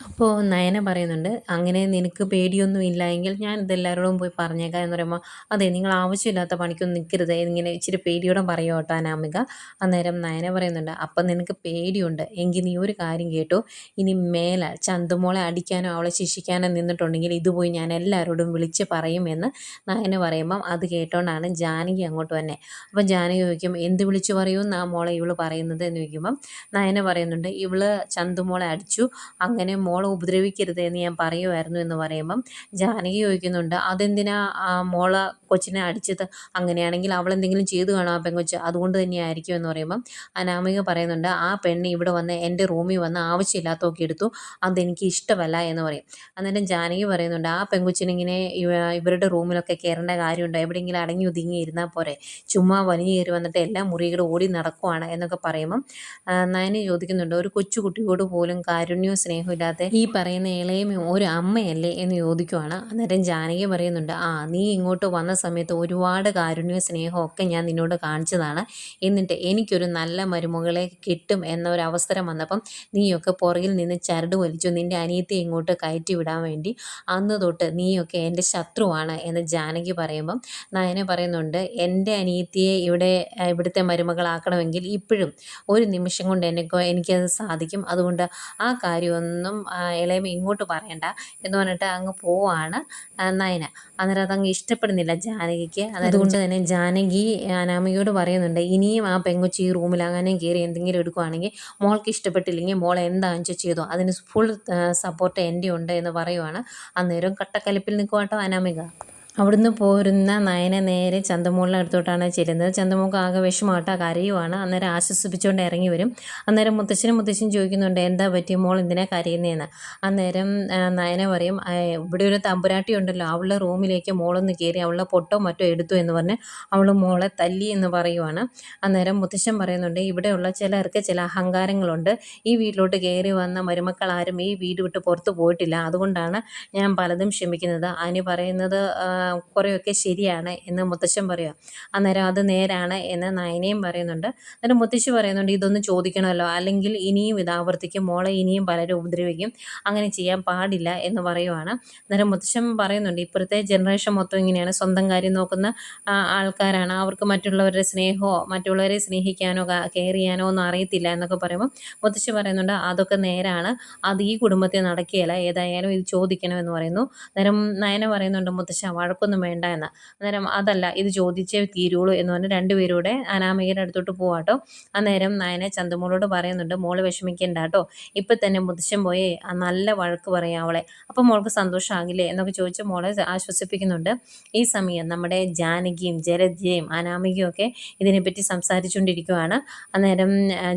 അപ്പോൾ നയന പറയുന്നുണ്ട് അങ്ങനെ നിനക്ക് പേടിയൊന്നും ഇല്ല എങ്കിൽ ഞാൻ ഇതെല്ലാവരോടും പോയി പറഞ്ഞേക്കാം. എന്ന് പറയുമ്പോൾ അതെ നിങ്ങൾ ആവശ്യമില്ലാത്ത പണിക്കൊന്നും നിൽക്കരുത്. ഇങ്ങനെ ഇച്ചിരി പേടിയോടെ പറയോ കേട്ടോ അനാമിക. അന്നേരം നയന പറയുന്നുണ്ട് അപ്പം നിനക്ക് പേടിയുണ്ട്. എങ്കിൽ നീ ഒരു കാര്യം കേട്ടോ. ഇനി മേലെ ചന്തുമോളെ അടിക്കാനോ അവളെ ശിക്ഷിക്കാനോ നിന്നിട്ടുണ്ടെങ്കിൽ ഇതുപോയി ഞാൻ എല്ലാവരോടും വിളിച്ച് പറയുമെന്ന് നയന പറയുമ്പം അത് കേട്ടോണ്ടാണ് ജാനകി അങ്ങോട്ട് തന്നെ അപ്പം ജാനകി ചോദിക്കും എന്ത് വിളിച്ച് പറയും ആ മോളെ ഇവൾ പറയുന്നത്? എന്ന് ചോദിക്കുമ്പം നയന പറയുന്നുണ്ട് ഇവൾ ചന്തുമോളെ അടിച്ചു. അങ്ങനെ മോളെ ഉപദ്രവിക്കരുത് എന്ന് ഞാൻ പറയുമായിരുന്നു എന്ന് പറയുമ്പം ജാനകി ചോദിക്കുന്നുണ്ട് അതെന്തിനാ ആ മോളെ കൊച്ചിനെ അടിച്ചത്? അങ്ങനെയാണെങ്കിൽ അവൾ എന്തെങ്കിലും ചെയ്തു കാണും ആ പെങ്കൊച്ച്. അതുകൊണ്ട് തന്നെയായിരിക്കും എന്ന് പറയുമ്പം അനാമിക പറയുന്നുണ്ട് ആ പെണ്ണ് ഇവിടെ വന്ന് എന്റെ റൂമിൽ വന്ന് ആവശ്യമില്ലാത്തൊക്കെ എടുത്തു. അതെനിക്ക് ഇഷ്ടമല്ല എന്ന് പറയും. അന്നേരം ജാനകി പറയുന്നുണ്ട് ആ പെങ്കൊച്ചിനിങ്ങനെ ഇവരുടെ റൂമിലൊക്കെ കയറേണ്ട കാര്യമുണ്ടോ? എവിടെയെങ്കിലും അടങ്ങി ഒതുങ്ങി ഇരുന്നാൽ പോരെ. ചുമ്മാ വലിഞ്ഞു കയറി വന്നിട്ട് എല്ലാ മുറികളും ഓടി നടക്കുവാണ് എന്നൊക്കെ പറയുമ്പം നയന് ചോദിക്കുന്നുണ്ട് ഒരു കൊച്ചുകുട്ടിയോട് പോലും കാരുണ്യവും സ്നേഹവും ഇല്ലാത്ത ഈ പറയുന്ന ഇളയും ഒരു അമ്മയല്ലേ എന്ന് ചോദിക്കുവാണ്. അന്നേരം ജാനകി പറയുന്നുണ്ട് ആ നീ ഇങ്ങോട്ട് വന്ന സമയത്ത് ഒരുപാട് കാരുണ്യവും സ്നേഹവും ഒക്കെ ഞാൻ നിന്നോട് കാണിച്ചതാണ്. എന്നിട്ട് എനിക്കൊരു നല്ല മരുമകളെ കിട്ടും എന്നൊരു അവസരം വന്നപ്പം നീയൊക്കെ പുറകിൽ നിന്ന് ചരട് വലിച്ചു നിന്റെ അനിയത്തെ ഇങ്ങോട്ട് കയറ്റി വിടാൻ വേണ്ടി. അന്ന് തൊട്ട് നീയൊക്കെ എന്റെ ശത്രുവാണ് എന്ന് ജാനകി പറയുമ്പം നയന പറയുന്നുണ്ട് എന്റെ അനിയത്തിയെ ഇവിടെ ഇവിടുത്തെ മരുമകളാക്കണമെങ്കിൽ ഇപ്പോഴും ഒരു നിമിഷം കൊണ്ട് എനിക്ക് എനിക്കത് സാധിക്കും. അതുകൊണ്ട് ആ കാര്യമൊന്നും ഇളയമ ഇങ്ങോട്ട് പറയണ്ട എന്ന് പറഞ്ഞിട്ട് അങ്ങ് പോവാണ് നയന. അന്നേരം അതങ്ങ് ഇഷ്ടപ്പെടുന്നില്ല ജാനകിക്ക്. അതുകൊണ്ട് തന്നെ ജാനകി അനാമികയോട് പറയുന്നുണ്ട് ഇനിയും ആ പെങ്കൊച്ചി ഈ റൂമിൽ കയറി എന്തെങ്കിലും എടുക്കുവാണെങ്കിൽ മോൾക്ക് ഇഷ്ടപ്പെട്ടില്ലെങ്കിൽ മോൾ എന്താണെന്ന് വെച്ചാൽ ചെയ്തോ? അതിന് ഫുൾ സപ്പോർട്ട് എന്റെ ഉണ്ട് എന്ന് പറയുവാണ്. അന്നേരം കട്ടക്കലിപ്പിൽ നിൽക്കുവാട്ടോ അനാമിക. അവിടുന്ന് പോരുന്ന നയന നേരെ ചന്തമോളിന്റെ അടുത്തോട്ടാണ് ചെല്ലുന്നത്. ചന്തമോൾക്ക് ആകെ വിഷമാട്ടോ കരയുവാണ് അന്നേരം ആശ്വസിപ്പിച്ചുകൊണ്ട് ഇറങ്ങി വരും. അന്നേരം മുത്തശ്ശനും മുത്തശ്ശനും ചോദിക്കുന്നുണ്ട് എന്താ പറ്റി മോൾ? എന്തിനാ കരയുന്നതെന്ന് അന്നേരം നയന പറയും ഇവിടെ ഒരു തമ്പുരാട്ടി ഉണ്ടല്ലോ. അവളുടെ റൂമിലേക്ക് മോളൊന്ന് കയറി അവളുടെ പൊട്ടോ മറ്റോ എടുത്തു എന്ന് പറഞ്ഞ് അവൾ മോളെ തല്ലി എന്ന് പറയുവാണ്. അന്നേരം മുത്തശ്ശൻ പറയുന്നുണ്ട് ഇവിടെയുള്ള ചിലർക്ക് ചില അഹങ്കാരങ്ങളുണ്ട്. ഈ വീട്ടിലോട്ട് കയറി വന്ന മരുമക്കൾ ആരും ഈ വീട് വിട്ട് പുറത്ത് പോയിട്ടില്ല. അതുകൊണ്ടാണ് ഞാൻ പലതും ക്ഷമിക്കുന്നത്. അതിന് പറയുന്നത് കുറേയൊക്കെ ശരിയാണ് എന്ന് മുത്തശ്ശൻ പറയുക അന്നേരം അത് നേരാണ് എന്ന് നയനയും പറയുന്നുണ്ട്. അന്നേരം മുത്തശ്ശി പറയുന്നുണ്ട് ഇതൊന്ന് ചോദിക്കണമല്ലോ. അല്ലെങ്കിൽ ഇനിയും ഇത് ആവർത്തിക്കും. മോളെ ഇനിയും പലരും ഉപദ്രവിക്കും. അങ്ങനെ ചെയ്യാൻ പാടില്ല എന്ന് പറയുവാണ്. അന്നേരം മുത്തശ്ശൻ പറയുന്നുണ്ട് ഇപ്പോഴത്തെ ജനറേഷൻ മൊത്തം ഇങ്ങനെയാണ്. സ്വന്തം കാര്യം നോക്കുന്ന ആൾക്കാരാണ്. അവർക്ക് മറ്റുള്ളവരുടെ സ്നേഹമോ മറ്റുള്ളവരെ സ്നേഹിക്കാനോ കെയർ ചെയ്യാനോ ഒന്നും അറിയത്തില്ല എന്നൊക്കെ പറയുമ്പോൾ മുത്തശ്ശി പറയുന്നുണ്ട് അതൊക്കെ നേരാണ്. അത് ഈ കുടുംബത്തെ നടക്കുകയില്ല. ഏതായാലും ഇത് ചോദിക്കണമെന്ന് പറയുന്നു. അന്നേരം നയന പറയുന്നുണ്ട് മുത്തശ്ശ വഴക്കൊന്നും വേണ്ട എന്ന്. അന്നേരം അതല്ല ഇത് ചോദിച്ചേ തീരുള്ളൂ എന്ന് പറഞ്ഞ് രണ്ടുപേരൂടെ അനാമികയുടെ അടുത്തോട്ട് പോവാട്ടോ. അന്നേരം നയനെ ചന്തുമോളോട് പറയുന്നുണ്ട് മോൾ വിഷമിക്കേണ്ട കേട്ടോ ഇപ്പം തന്നെ പോയേ പോയി നല്ല വഴക്ക് പറയാം അവളെ. അപ്പം മോൾക്ക് സന്തോഷമാകില്ലേ എന്നൊക്കെ ചോദിച്ച് മോളെ ആശ്വസിപ്പിക്കുന്നുണ്ട്. ഈ സമയം നമ്മുടെ ജാനകിയും ജലജയും അനാമികയും ഒക്കെ ഇതിനെപ്പറ്റി സംസാരിച്ചുകൊണ്ടിരിക്കുവാണ്. അന്നേരം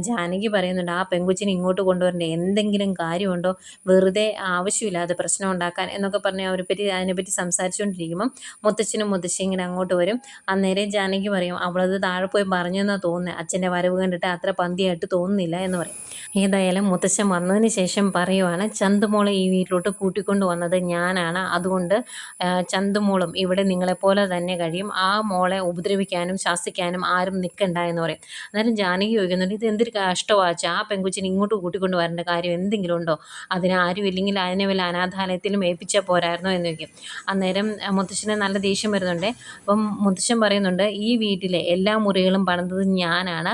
ജാനകി പറയുന്നുണ്ട് ആ പെങ്കുച്ചിനെ ഇങ്ങോട്ട് കൊണ്ടുവരണ്ടേ? എന്തെങ്കിലും കാര്യമുണ്ടോ? വെറുതെ ആവശ്യമില്ലാതെ പ്രശ്നം ഉണ്ടാക്കാൻ എന്നൊക്കെ പറഞ്ഞ് അവരെപ്പറ്റി പറ്റി അതിനെപ്പറ്റി സംസാരിച്ചുകൊണ്ടിരിക്കുമ്പോൾ കഴിയുമ്പം മുത്തച്ഛനും മുത്തശ്ശിയും ഇങ്ങനെ അങ്ങോട്ട് വരും. അന്നേരം ജാനകി പറയും അവളത് താഴെ പോയി പറഞ്ഞു പറഞ്ഞെന്നാണ് തോന്നുന്നത് അച്ഛന്റെ വരവ് കണ്ടിട്ട് അത്ര പന്തിയായിട്ട് തോന്നുന്നില്ല എന്ന് പറയും. ഏതായാലും മുത്തശ്ശൻ വന്നതിന് ശേഷം പറയുവാണ് ചന്തുമോളെ ഈ വീട്ടിലോട്ട് കൂട്ടിക്കൊണ്ട് വന്നത് ഞാനാണ്. അതുകൊണ്ട് ചന്തുമോളും ഇവിടെ നിങ്ങളെപ്പോലെ തന്നെ കഴിയും. ആ മോളെ ഉപദ്രവിക്കാനും ശാസിക്കാനും ആരും നിൽക്കണ്ട എന്ന് പറയും. അന്നേരം ജാനകി ചോദിക്കുന്നുണ്ട് ഇത് എന്തൊരു കഷ്ടമാച്ചാൽ ആ പെങ്കുച്ചിനെ ഇങ്ങോട്ട് കൂട്ടിക്കൊണ്ട് വരേണ്ട കാര്യം എന്തെങ്കിലും ഉണ്ടോ? അതിന് ആരും ഇല്ലെങ്കിൽ അതിനെ വല്ല അനാഥാലയത്തിലും ഏൽപ്പിച്ചാൽ പോരായിരുന്നോ? എന്ന് ചോദിക്കും. അന്നേരം മുത്തശ്ശന് നല്ല ദേഷ്യം വരുന്നുണ്ട്. അപ്പം മുത്തശ്ശൻ പറയുന്നുണ്ട് ഈ വീട്ടിലെ എല്ലാ മുറികളും പണിതത് ഞാനാണ്.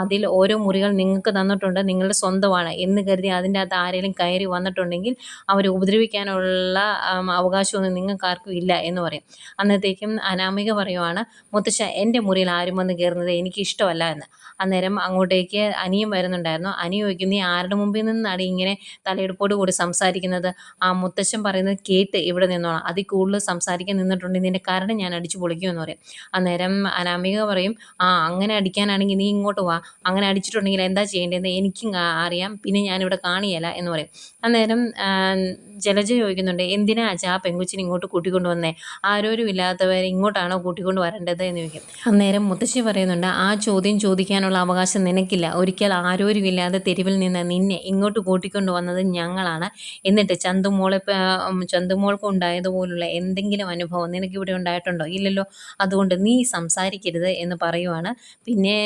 അതിൽ ഓരോ മുറികൾ നിങ്ങൾക്ക് തന്നിട്ടുണ്ട് നിങ്ങളുടെ സ്വന്തമാണ് എന്ന് കരുതി അതിന്റെ അകത്ത് ആരെങ്കിലും കയറി വന്നിട്ടുണ്ടെങ്കിൽ അവരെ ഉപദ്രവിക്കാനുള്ള അവകാശമൊന്നും നിങ്ങൾക്ക് ആർക്കും ഇല്ല എന്ന് പറയും. അന്നത്തേക്കും അനാമിക പറയുവാണ് മുത്തശ്ശ എന്റെ മുറിയിൽ ആരും വന്ന് കയറുന്നത് എനിക്ക് ഇഷ്ടമല്ല എന്ന്. അന്നേരം അങ്ങോട്ടേക്ക് അനിയും വരുന്നുണ്ടായിരുന്നു. അനി ചോദിക്കും നീ ആരുടെ മുമ്പിൽ നിന്നാണ് ഇങ്ങനെ തലയെടുപ്പോട് കൂടി സംസാരിക്കുന്നത്? ആ മുത്തശ്ശൻ പറയുന്നത് കേട്ട് ഇവിടെ നിന്നോളാം. അതിൽ കൂടുതൽ സംസാരിക്കാൻ നിന്നിട്ടുണ്ടെങ്കിൽ ഇതിന്റെ കാരണം ഞാൻ അടിച്ചു പൊളിക്കുമെന്ന് പറയും. അന്നേരം അനാമിക പറയും ആ അങ്ങനെ അടിക്കാനാണെങ്കിൽ നീ ഇങ്ങോട്ട് വാ. അങ്ങനെ അടിച്ചിട്ടുണ്ടെങ്കിൽ എന്താ ചെയ്യേണ്ടതെന്ന് എനിക്കും അറിയാം. പിന്നെ ഞാനിവിടെ കാണിയല്ല എന്ന് പറയും. അന്നേരം ജലജ ചോദിക്കുന്നുണ്ട് എന്തിനാ അച്ഛാ ആ പെങ്കുച്ചിനെ ഇങ്ങോട്ട് കൂട്ടിക്കൊണ്ട് വന്നേ ആരോരും ഇല്ലാത്തവരെ ഇങ്ങോട്ടാണോ കൂട്ടിക്കൊണ്ട് വരേണ്ടത്? എന്ന് ചോദിക്കും. അന്നേരം മുത്തശ്ശി പറയുന്നുണ്ട് ആ ചോദ്യം ചോദിക്കാനുള്ള അവകാശം നിനക്കില്ല. ഒരിക്കൽ ആരോരും ഇല്ലാതെ തെരുവിൽ നിന്ന് നിന്നെ ഇങ്ങോട്ട് കൂട്ടിക്കൊണ്ട് വന്നത് ഞങ്ങളാണ്. എന്നിട്ട് ചന്തുമോളെ ചന്തുമോൾക്ക് ഉണ്ടായതുപോലുള്ള എന്തെങ്കിലും അനുഭവം നിനക്ക് ഇവിടെ ഉണ്ടായിട്ടുണ്ടോ? ഇല്ലല്ലോ. അതുകൊണ്ട് നീ സംസാരിക്കരുത് എന്ന് പറയുവാണ്. പിന്നെ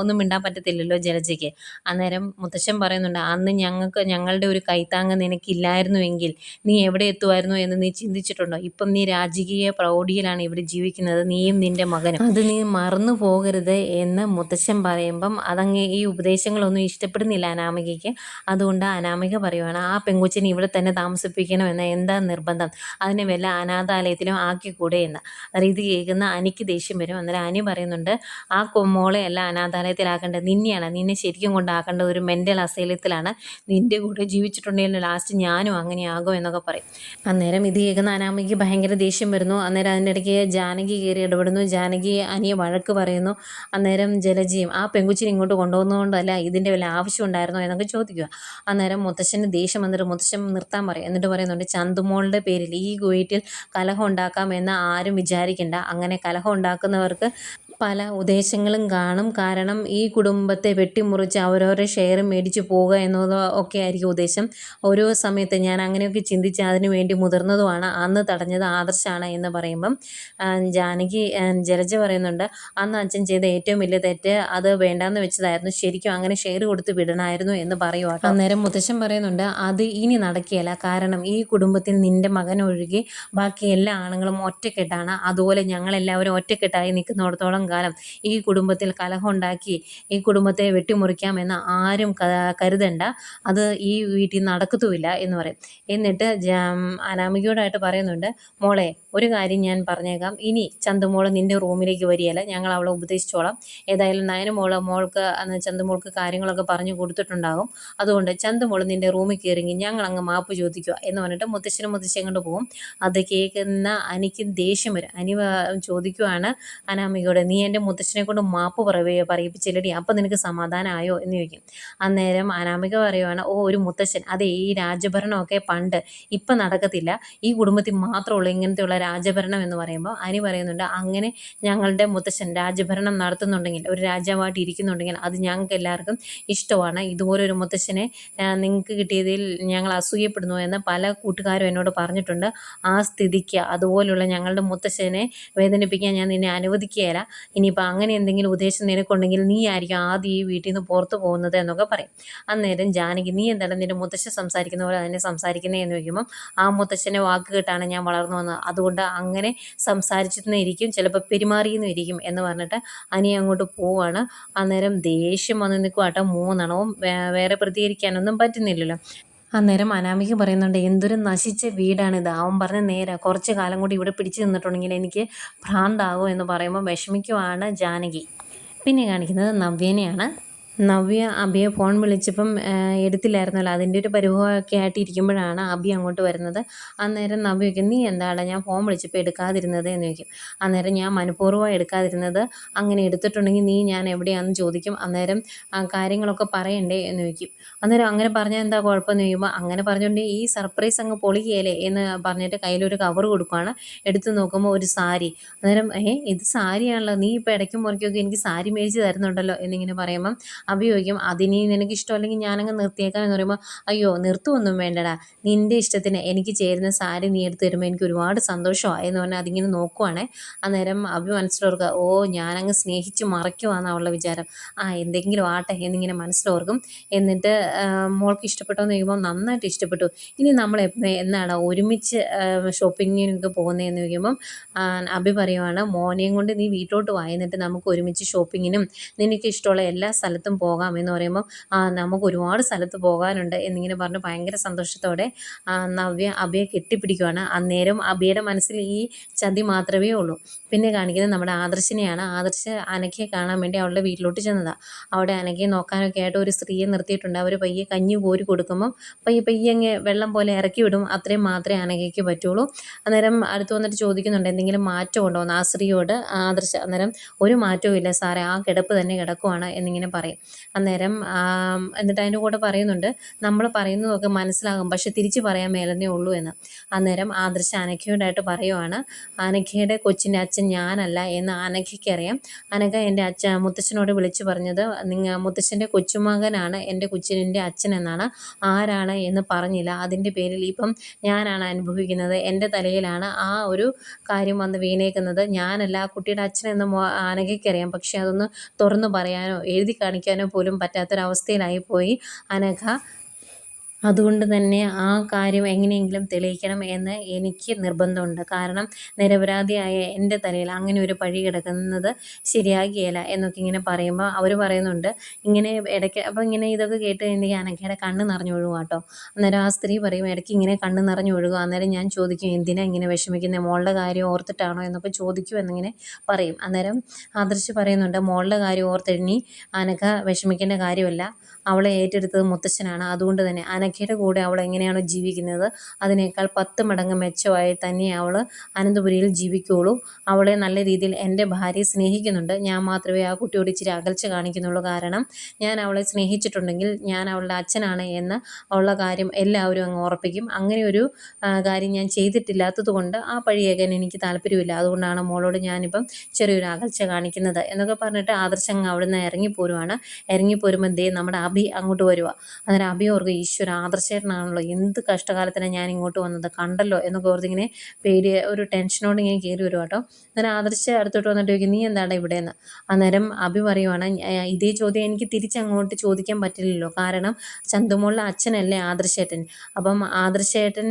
ഒന്നും മിണ്ടാൻ പറ്റത്തില്ലല്ലോ ജലജയ്ക്ക്. അന്നേരം മുത്തശ്ശൻ പറയുന്നുണ്ട് അന്ന് ഞങ്ങൾക്ക് ഞങ്ങളുടെ ഒരു കൈത്താങ്ങ് നിനക്കില്ലായിരുന്നുവെങ്കിൽ നീ എവിടെ എത്തുമായിരുന്നു എന്ന് നീ ചിന്തിച്ചിട്ടുണ്ടോ? ഇപ്പം നീ രാജകീയ പ്രൗഢിയിലാണ് ഇവിടെ ജീവിക്കുന്നത്. നീയും നിന്റെ മകനും. അത് നീ മറന്നു പോകരുത് എന്ന് മുത്തശ്ശൻ പറയുമ്പം അതങ്ങ് ഈ ഉപദേശങ്ങളൊന്നും ഇഷ്ടപ്പെടുന്നില്ല അനാമികയ്ക്ക്. അതുകൊണ്ട് അനാമിക പറയുവാണ് ആ പെങ്കുച്ചിനെ ഇവിടെ തന്നെ താമസിപ്പിക്കണം എന്ന എന്താ നിർബന്ധം? അതിനെ വല്ല അനാഥാലയത്തിലും ആക്കിക്കൂടെ എന്ന്. അതായത് ഇത് കേൾക്കുന്ന അനിക്ക് ദേഷ്യം വരും. അന്നേരം അനി പറയുന്നുണ്ട് ആ കൊമ്മോളെ മോളെ അല്ല അനാഥാലയത്തിലാക്കേണ്ടത് നിന്നെയാണ്. നിന്നെ ശരിക്കും കൊണ്ടാക്കേണ്ട ഒരു മെന്റൽ അസൈലത്തിലാണ്. നിന്റെ കൂടെ ജീവിച്ചിട്ടുണ്ടെങ്കിൽ ലാസ്റ്റ് ഞാനും അങ്ങനെയാകും എന്നൊക്കെ പറയും. അന്നേരം ഇത് അനാമിക്ക് ഭയങ്കര ദേഷ്യം വരുന്നു. അന്നേരം അതിന്റെ ഇടയ്ക്ക് ജാനകി കയറി ഇടപെടുന്നു. ജാനകി അനിയെ വഴക്ക് പറയുന്നു. അന്നേരം ജലജിയും ആ പെങ്കുച്ചിനെ ഇങ്ങോട്ട് കൊണ്ടുപോകുന്നതുകൊണ്ടല്ല ഇതിന്റെ വല്ല ആവശ്യം ഉണ്ടായിരുന്നോ? എന്നൊക്കെ ചോദിക്കുക. അന്നേരം മുത്തശ്ശന് ദേഷ്യം വന്നിട്ട് മുത്തശ്ശൻ നിർത്താൻ പറയും. എന്നിട്ട് പറയുന്നുണ്ട് ചന്തുമോളുടെ പേരിൽ ഈ വീട്ടിൽ കലഹം ഉണ്ടാക്കാം എന്ന് ആരും വിചാരിക്കണ്ട. അങ്ങനെ കലഹം ഉണ്ടാക്കുന്നവർക്ക് പല ഉദ്ദേശങ്ങളും കാണും. കാരണം ഈ കുടുംബത്തെ വെട്ടിമുറിച്ച് അവരവരുടെ ഷെയർ മേടിച്ച് പോവുക എന്നത് ഒക്കെ ആയിരിക്കും ഉദ്ദേശം. ഓരോ സമയത്ത് ഞാൻ അങ്ങനെയൊക്കെ ചിന്തിച്ച് അതിനു വേണ്ടി മുതിർന്നതുമാണ്. അന്ന് തടഞ്ഞത് ആദർശാണ് എന്ന് പറയുമ്പം ജാനകി ജലജ പറയുന്നുണ്ട് അന്ന് അച്ഛൻ ചെയ്ത ഏറ്റവും വലിയ തെറ്റ് അത് വേണ്ടാന്ന് വെച്ചതായിരുന്നു. ശരിക്കും അങ്ങനെ ഷെയർ കൊടുത്ത് വിടണമായിരുന്നു എന്ന് പറയുവാണ് അന്നേരം മുത്തശ്ശൻ പറയുന്നുണ്ട് അത് ഇനി നടക്കുകയില്ല. കാരണം ഈ കുടുംബത്തിൽ നിന്റെ മകൻ ഒഴുകി ബാക്കി എല്ലാ ആണുങ്ങളും ഒറ്റക്കെട്ടാണ്. അതുപോലെ ഞങ്ങളെല്ലാവരും ഒറ്റക്കെട്ടായി നിൽക്കുന്നിടത്തോളം കാലം ഈ കുടുംബത്തിൽ കലഹമുണ്ടാക്കി ഈ കുടുംബത്തെ വെട്ടിമുറിക്കാമെന്ന് ആരും കരുതണ്ട. അത് ഈ വീട്ടിൽ നടക്കത്തുമില്ല എന്ന് പറയും. എന്നിട്ട് അനാമികയോടായിട്ട് പറയുന്നുണ്ട് മോളെ ഒരു കാര്യം ഞാൻ പറഞ്ഞേക്കാം. ഇനി ചന്തുമോൾ നിന്റെ റൂമിലേക്ക് വരികയില്ല. ഞങ്ങൾ അവളെ ഉപദേശിച്ചോളാം. ഏതായാലും നയന മോൾ മോൾക്ക് ചന്തുമോൾക്ക് കാര്യങ്ങളൊക്കെ പറഞ്ഞു കൊടുത്തിട്ടുണ്ടാകും. അതുകൊണ്ട് ചന്തുമോൾ നിന്റെ റൂമിൽ കയറിങ്ങി ഞങ്ങൾ അങ്ങ് മാപ്പ് ചോദിക്കുക എന്ന് പറഞ്ഞിട്ട് മുത്തശ്ശനും മുത്തശ്ശിയും കൊണ്ട് പോകും. അത് കേൾക്കുന്ന അനിക്ക് ദേഷ്യം വരും. അനി ചോദിക്കുവാണ് അനാമികയോട് നീ എന്റെ മുത്തച്ഛനെ കൊണ്ട് മാപ്പ് പറയ പറയിപ്പിച്ചില്ലടി. അപ്പം നിനക്ക് സമാധാനമായോ എന്ന് ചോദിക്കും. അന്നേരം അനാമിക പറയുവാണ് ഓ ഒരു മുത്തച്ഛൻ അതെ ഈ രാജഭരണമൊക്കെ പണ്ട് ഇപ്പം നടക്കത്തില്ല. ഈ കുടുംബത്തിൽ മാത്രമുള്ളൂ ഇങ്ങനത്തെയുള്ള രാജഭരണം എന്ന് പറയുമ്പോൾ അനി പറയുന്നുണ്ട് അങ്ങനെ ഞങ്ങളുടെ മുത്തച്ഛൻ രാജഭരണം നടത്തുന്നുണ്ടെങ്കിൽ ഒരു രാജാവായിട്ട് ഇരിക്കുന്നുണ്ടെങ്കിൽ അത് ഞങ്ങൾക്ക് എല്ലാവർക്കും ഇഷ്ടമാണ്. ഇതുപോലൊരു മുത്തച്ഛനെ നിങ്ങൾക്ക് കിട്ടിയതിൽ ഞങ്ങൾ അസൂയപ്പെടുന്നു എന്ന് പല കൂട്ടുകാരും എന്നോട് പറഞ്ഞിട്ടുണ്ട്. ആ സ്ഥിതിക്ക് അതുപോലുള്ള ഞങ്ങളുടെ മുത്തശ്ശനെ വേദനിപ്പിക്കാൻ ഞാൻ നിന്നെ അനുവദിക്കുകയില്ല. ഇനിയിപ്പോൾ അങ്ങനെ എന്തെങ്കിലും ഉദ്ദേശം നിനക്കുണ്ടെങ്കിൽ നീ ആയിരിക്കും ആദ്യം ഈ വീട്ടിൽ നിന്ന് പുറത്തു പോകുന്നത് എന്നൊക്കെ പറയും. അന്നേരം ജാനകി നീ എന്താണ് നിന്റെ മുത്തശ്ശൻ സംസാരിക്കുന്ന പോലെ തന്നെ സംസാരിക്കുന്നത് എന്ന് ചോദിക്കുമ്പം ആ മുത്തശ്ശന്റെ വാക്ക് കേട്ടാണ് ഞാൻ വളർന്നു വന്നത്. അതുകൊണ്ട് അങ്ങനെ സംസാരിച്ചിരുന്നേ ഇരിക്കും. ചിലപ്പോൾ പെരുമാറിയെന്നും ഇരിക്കും എന്ന് പറഞ്ഞിട്ട് അനി അങ്ങോട്ട് പോവാണ്. അന്നേരം ദേഷ്യം വന്ന് നിൽക്കുവാട്ടോ മൂന്നെണ്ണവും വേറെ പ്രതികരിക്കാനൊന്നും പറ്റുന്നില്ലല്ലോ. അന്നേരം അനാമിക പറയുന്നുണ്ട് എന്തൊരു നശിച്ച വീടാണിത്. അവൻ പറഞ്ഞ നേരെ. കുറച്ച് കാലം കൂടി ഇവിടെ പിടിച്ചു നിന്നിട്ടുണ്ടെങ്കിൽ എനിക്ക് ഭ്രാന്താകും എന്ന് പറയുമ്പോൾ വിഷമിക്കുവാണ് ജാനകി. പിന്നെ കാണിക്കുന്നത് നവ്യനെയാണ്. നവ്യ അബിയെ ഫോൺ വിളിച്ചപ്പം എടുത്തില്ലായിരുന്നല്ലോ. അതിന്റെ ഒരു പരിഭവമൊക്കെ ആയിട്ട് ഇരിക്കുമ്പോഴാണ് അബി അങ്ങോട്ട് വരുന്നത്. അന്നേരം നവ്യ ചോദിക്കും നീ എന്താണ് ഞാൻ ഫോൺ വിളിച്ചപ്പോൾ എടുക്കാതിരുന്നത്? എന്ന് ചോദിക്കും. അന്നേരം ഞാൻ മനഃപൂർവം എടുക്കാതിരുന്നത് അങ്ങനെ എടുത്തിട്ടുണ്ടെങ്കിൽ നീ ഞാൻ എവിടെയാണെന്ന് ചോദിക്കും. അന്നേരം കാര്യങ്ങളൊക്കെ പറയണ്ടേ എന്ന് ചോദിക്കും. അന്നേരം അങ്ങനെ പറഞ്ഞാൽ എന്താ കുഴപ്പമെന്ന് ചോദിക്കുമ്പോൾ അങ്ങനെ പറഞ്ഞുകൊണ്ട് ഈ സർപ്രൈസ് അങ്ങ് പൊളിക്കുകയല്ലേ എന്ന് പറഞ്ഞിട്ട് കയ്യിലൊരു കവർ കൊടുക്കുകയാണ് എടുത്ത് നോക്കുമ്പോൾ ഒരു സാരി. അന്നേരം ഏ ഇത് സാരിയാണല്ലോ. നീ ഇപ്പോൾ ഇടയ്ക്കും മുറിക്കൊക്കെ എനിക്ക് സാരി മേടിച്ച് തരുന്നുണ്ടല്ലോ എന്നിങ്ങനെ പറയുമ്പം അഭി ചോദിക്കും അതിനി നിനക്ക് ഇഷ്ടമല്ലെങ്കിൽ ഞാനങ്ങ് നിർത്തിയേക്കാം എന്ന് പറയുമ്പോൾ അയ്യോ നിർത്തുമൊന്നും വേണ്ടടാ. നിന്റെ ഇഷ്ടത്തിന് എനിക്ക് ചേരുന്ന സാരി നീ എടുത്ത് തരുമ്പോൾ എനിക്ക് ഒരുപാട് സന്തോഷമായി എന്ന് പറഞ്ഞാൽ അതിങ്ങനെ നോക്കുവാണേ. അന്നേരം അഭി മനസ്സിലോർക്കുക ഓ ഞാനങ്ങ് സ്നേഹിച്ച് മറയ്ക്കുവാന്ന് അവളുടെ വിചാരം. ആ എന്തെങ്കിലും ആട്ടെ എന്നിങ്ങനെ മനസ്സിലോർക്കും. എന്നിട്ട് മോൾക്ക് ഇഷ്ടപ്പെട്ടോ എന്ന് ചോദിക്കുമ്പോൾ നന്നായിട്ട് ഇഷ്ടപ്പെട്ടു. ഇനി നമ്മൾ എന്നാണ് ഒരുമിച്ച് ഷോപ്പിങ്ങിനൊക്കെ പോകുന്നതെന്ന് ചോദിക്കുമ്പം അഭി പറയുവാണ് മോനെയും കൊണ്ട് നീ വീട്ടിലോട്ട് വാ. എന്നിട്ട് നമുക്ക് ഒരുമിച്ച് ഷോപ്പിങ്ങിനും നിനക്ക് ഇഷ്ടമുള്ള എല്ലാ സ്ഥലത്തും പോകാം എന്ന് പറയുമ്പോൾ നമുക്ക് ഒരുപാട് സ്ഥലത്ത് പോകാനുണ്ട് എന്നിങ്ങനെ പറഞ്ഞ് ഭയങ്കര സന്തോഷത്തോടെ നവ്യ അഭയെ കെട്ടിപ്പിടിക്കുവാണ്. അന്നേരം അഭയുടെ മനസ്സിൽ ഈ ചതി മാത്രമേ ഉള്ളൂ. പിന്നെ കാണിക്കുന്നത് നമ്മുടെ ആദർശിനെയാണ്. ആദർശ് അനക്കയെ കാണാൻ വേണ്ടി അവളുടെ വീട്ടിലോട്ട് ചെന്നതാണ് അവിടെ അനക്കയെ നോക്കാനൊക്കെ ആയിട്ട് ഒരു സ്ത്രീയെ നിർത്തിയിട്ടുണ്ട്. അവർ പയ്യെ കഞ്ഞി കോരി കൊടുക്കുമ്പം പയ്യെ പയ്യെ അങ്ങ് വെള്ളം പോലെ ഇറക്കി വിടും. അത്രയും മാത്രമേ അനകയ്ക്ക് പറ്റുള്ളൂ. അന്നേരം അടുത്ത് വന്നിട്ട് ചോദിക്കുന്നുണ്ട് എന്തെങ്കിലും മാറ്റം ഉണ്ടോ? എന്ന് ആ സ്ത്രീയോട് ആദർശ അന്നേരം ഒരു മാറ്റവും ഇല്ല സാറേ ആ കിടപ്പ് തന്നെ കിടക്കുവാണ് എന്നിങ്ങനെ പറയും. അന്നേരം എന്നിട്ട് അതിന്റെ കൂടെ പറയുന്നുണ്ട് നമ്മൾ പറയുന്നതൊക്കെ മനസ്സിലാകും പക്ഷെ തിരിച്ച് പറയാൻ മേലെന്നേ ഉള്ളൂ എന്ന്. അന്നേരം ആദർശ അനഘയോടായിട്ട് പറയുവാണ് അനഘയുടെ കൊച്ചിന്റെ അച്ഛൻ ഞാനല്ല എന്ന് അനഘയ്ക്കറിയാം അനഘ എന്റെ അച്ഛ മുത്തച്ഛനോട് വിളിച്ചു പറഞ്ഞത് നിങ്ങ മുത്തച്ഛന്റെ കൊച്ചുമകനാണ് എന്റെ കൊച്ചിന്റെ അച്ഛൻ എന്നാണ്. ആരാണ് എന്ന് പറഞ്ഞില്ല. അതിന്റെ പേരിൽ ഇപ്പം ഞാനാണ് അനുഭവിക്കുന്നത്. എന്റെ തലയിലാണ് ആ ഒരു കാര്യം വന്ന് വീണേക്കുന്നത്. ഞാനല്ല ആ കുട്ടിയുടെ അച്ഛനെന്ന് അനഖയ്ക്കറിയാം പക്ഷെ അതൊന്ന് തുറന്നു പറയാനോ എഴുതി കാണിക്കാനോ പോലും പറ്റാത്തൊരവസ്ഥയിലായി പോയി അനഘ. അതുകൊണ്ട് തന്നെ ആ കാര്യം എങ്ങനെയെങ്കിലും തെളിയിക്കണം എന്ന് എനിക്ക് നിർബന്ധമുണ്ട്. കാരണം നിരപരാധിയായ എന്റെ തലയിൽ അങ്ങനെ ഒരു പഴി കിടക്കുന്നത് ശരിയാകിയല്ല എന്നൊക്കെ ഇങ്ങനെ പറയുമ്പോൾ അവർ പറയുന്നുണ്ട്. ഇങ്ങനെ ഇടയ്ക്ക് അപ്പോൾ ഇങ്ങനെ ഇതൊക്കെ കേട്ട് കഴിഞ്ഞാൽ അനഘയുടെ കണ്ണ് നിറഞ്ഞു ഒഴുകും കേട്ടോ. അന്നേരം ആ സ്ത്രീ പറയും ഇടയ്ക്ക് ഇങ്ങനെ കണ്ണ് നിറഞ്ഞു ഒഴുകും അന്നേരം ഞാൻ ചോദിക്കും എന്തിനാ ഇങ്ങനെ വിഷമിക്കുന്നത് മോളുടെ കാര്യം ഓർത്തിട്ടാണോ? എന്നൊക്കെ ചോദിക്കും എന്നിങ്ങനെ പറയും. അന്നേരം ആദർശ് പറയുന്നുണ്ട് മോളുടെ കാര്യം ഓർത്തിഴിഞ്ഞി അനക്ക വിഷമിക്കേണ്ട കാര്യമല്ല. അവളെ ഏറ്റെടുത്തത് മുത്തശ്ശനാണ് അതുകൊണ്ട് തന്നെ അനഘയുടെ കൂടെ അവൾ എങ്ങനെയാണോ ജീവിക്കുന്നത് അതിനേക്കാൾ പത്ത് മടങ്ങ് മെച്ചമായി തന്നെ അവൾ അനന്തപുരിയിൽ ജീവിക്കുകയുള്ളൂ അവളെ നല്ല രീതിയിൽ എന്റെ ഭാര്യയെ സ്നേഹിക്കുന്നുണ്ട്. ഞാൻ മാത്രമേ ആ കുട്ടിയോട് ഇച്ചിരി അകൽച്ച കാണിക്കുന്നുള്ളൂ. കാരണം ഞാൻ അവളെ സ്നേഹിച്ചിട്ടുണ്ടെങ്കിൽ ഞാൻ അവളുടെ അച്ഛനാണ് എന്ന് ഉള്ള കാര്യം എല്ലാവരും അങ്ങ് ഉറപ്പിക്കും. അങ്ങനെ ഒരു കാര്യം ഞാൻ ചെയ്തിട്ടില്ലാത്തതുകൊണ്ട് ആ പഴിയേക്കാൻ എനിക്ക് താല്പര്യമില്ല. അതുകൊണ്ടാണ് മോളോട് ഞാനിപ്പം ചെറിയൊരു അകൽച്ച കാണിക്കുന്നത് എന്നൊക്കെ പറഞ്ഞിട്ട് ആദർശങ്ങ് അവിടുന്ന് ഇറങ്ങിപ്പോരുവാണ്. ഇറങ്ങിപ്പോരുമ്പോൾ ദേ നമ്മുടെ അഭി അങ്ങോട്ട് വരുവാ. അന്നേരം അഭി ഓർക്ക് ഈശ്വര ആദർശേട്ടനാണല്ലോ. എന്ത് കഷ്ടകാലത്തിനാണ് ഞാൻ ഇങ്ങോട്ട് വന്നത്? കണ്ടല്ലോ? എന്നൊക്കെ ഓർത്തിങ്ങനെ പേടി ഒരു ടെൻഷനോട് ഇങ്ങനെ കയറി വരും കേട്ടോ. അന്നേരം ആദർശ അടുത്തോട്ട് വന്നിട്ട് ചോദിക്കും നീ എന്താണ് ഇവിടെ എന്ന് അന്നേരം അഭി പറയുവാണ് ഇതേ ചോദ്യം എനിക്ക് തിരിച്ചങ്ങോട്ട് ചോദിക്കാൻ പറ്റില്ലല്ലോ. കാരണം ചന്തുമോളിലെ അച്ഛനല്ലേ ആദർശേട്ടൻ. അപ്പം ആദർശേട്ടൻ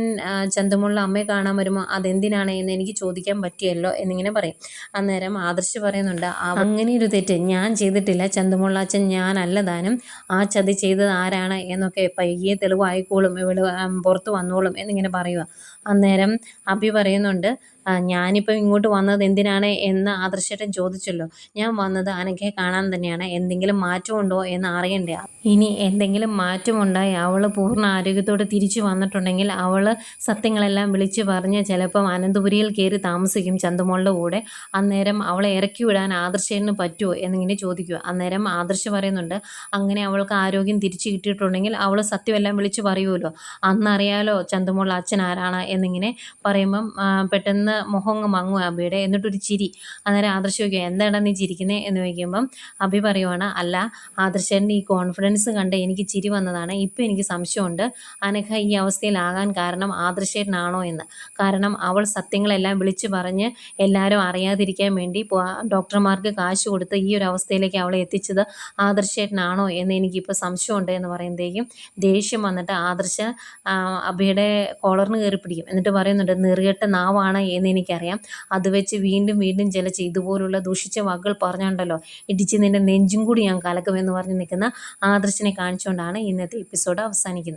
ചന്തുമോളിലെ അമ്മയെ കാണാൻ വരുമ്പോൾ അതെന്തിനാണ് എന്ന് എനിക്ക് ചോദിക്കാൻ പറ്റിയല്ലോ എന്നിങ്ങനെ പറയും. അന്നേരം ആദർശ് പറയുന്നുണ്ട് അങ്ങനെ ഒരു തെറ്റ് ഞാൻ ചെയ്തിട്ടില്ല. ചന്തുമോളിലെ അച്ഛൻ ഞാനല്ല താനും. ആ ചതി ചെയ്തത് ആരാണ്? എന്നൊക്കെ പയ്യെ തെളിവായിക്കോളും ഇവൾ പുറത്ത് വന്നോളും എന്നിങ്ങനെ പറയുക അന്നേരം അഭി പറയുന്നുണ്ട് "ആ, ഞാനിപ്പോൾ ഇങ്ങോട്ട് വന്നത് എന്തിനാണ് എന്ന് ആദർശേട്ടൻ ചോദിച്ചല്ലോ. ഞാൻ വന്നത് അനഘയെ കാണാൻ തന്നെയാണ്. എന്തെങ്കിലും മാറ്റമുണ്ടോ എന്ന് അറിയണ്ടേ? ഇനി എന്തെങ്കിലും മാറ്റമുണ്ടായി അവൾ പൂർണ ആരോഗ്യത്തോടെ തിരിച്ചു വന്നിട്ടുണ്ടെങ്കിൽ അവൾ സത്യങ്ങളെല്ലാം വിളിച്ചു പറഞ്ഞ് ചിലപ്പം അനന്തപുരിയിൽ കയറി താമസിക്കും ചന്തുമോളുടെ കൂടെ. അന്നേരം അവളെ ഇറക്കി വിടാൻ ആദർശേട്ടന് പറ്റുമോ എന്നിങ്ങനെ ചോദിക്കുക. അന്നേരം ആദർശ് പറയുന്നുണ്ട് അങ്ങനെ അവൾക്ക് ആരോഗ്യം തിരിച്ചു കിട്ടിയിട്ടുണ്ടെങ്കിൽ അവൾ സത്യമെല്ലാം വിളിച്ചു പറയുമല്ലോ അന്നറിയാലോ ചന്തുമോൾ അച്ഛൻ ആരാണ്? എന്നിങ്ങനെ പറയുമ്പം ആ, മുഖം അങ്ങ് മങ്ങും അബിയുടെ എന്നിട്ടൊരു ചിരി. അന്നേരം ആദർശ് ചോദിക്കും എന്താണ് നീ ചിരിക്കുന്നത് എന്ന് ചോദിക്കുമ്പം അഭി പറയുവാണ് അല്ല ആദർശേന്റെ ഈ കോൺഫിഡൻസ് കണ്ട് എനിക്ക് ചിരി വന്നതാണ്. ഇപ്പം എനിക്ക് സംശയമുണ്ട്. അനഘ ഈ അവസ്ഥയിലാകാൻ കാരണം ആദർശേട്ടനാണോ എന്ന്. കാരണം അവൾ സത്യങ്ങളെല്ലാം വിളിച്ചു പറഞ്ഞ് എല്ലാവരും അറിയാതിരിക്കാൻ വേണ്ടി ഡോക്ടർമാർക്ക് കാശ് കൊടുത്ത് ഈ ഒരു അവസ്ഥയിലേക്ക് അവളെ എത്തിച്ചത് ആദർശേട്ടനാണോ എന്ന് എനിക്കിപ്പോൾ സംശയമുണ്ട് എന്ന് പറയുമ്പോഴേക്കും ദേഷ്യം വന്നിട്ട് ആദർശ അഭിയുടെ അഭയുടെ കോളറിന് കയറി പിടിക്കും. എന്നിട്ട് പറയുന്നുണ്ട് നെറുകെട്ട നാവാണ് എന്ന് എനിക്കറിയാം. അത് വെച്ച് വീണ്ടും വീണ്ടും ചില ഇതുപോലുള്ള ദൂഷിച്ച വാക്കുകൾ പറഞ്ഞുണ്ടല്ലോ ഇടിച്ച് നിന്റെ നെഞ്ചും കൂടി ഞാൻ കലക്കുമെന്ന് പറഞ്ഞ് നിൽക്കുന്ന ആദർശിനെ കാണിച്ചുകൊണ്ടാണ് ഇന്നത്തെ എപ്പിസോഡ് അവസാനിക്കുന്നത്.